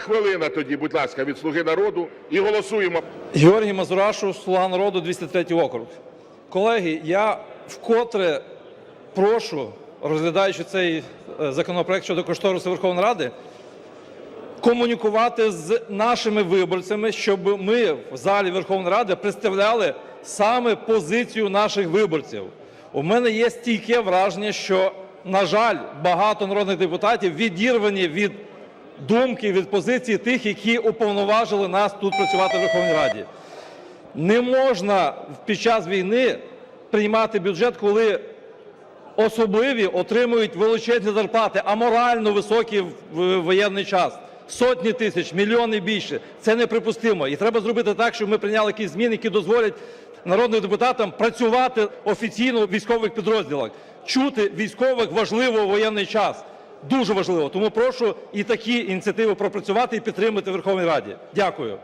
Хвилина тоді, будь ласка, від «Слуги народу» і голосуємо. Георгій Мазурашу, «Слуга народу», 203 округ. Колеги, я вкотре прошу, розглядаючи цей е, законопроект щодо кошторису Верховної Ради, комунікувати з нашими виборцями, щоб ми в залі Верховної Ради представляли саме позицію наших виборців. У мене є стійке враження, що, на жаль, багато народних депутатів відірвані від думки, від позиції тих, які уповноважили нас тут працювати в Верховній Раді. Не можна під час війни приймати бюджет, коли особливі отримують величезні зарплати, аморально високі в воєнний час. Сотні тисяч, мільйони більше. Це неприпустимо. І треба зробити так, щоб ми прийняли якісь зміни, які дозволять народним депутатам працювати офіційно в військових підрозділах. Чути військових важливо в воєнний час. Дуже важливо. Тому прошу і такі ініціативи пропрацювати і підтримати у Верховній Раді. Дякую.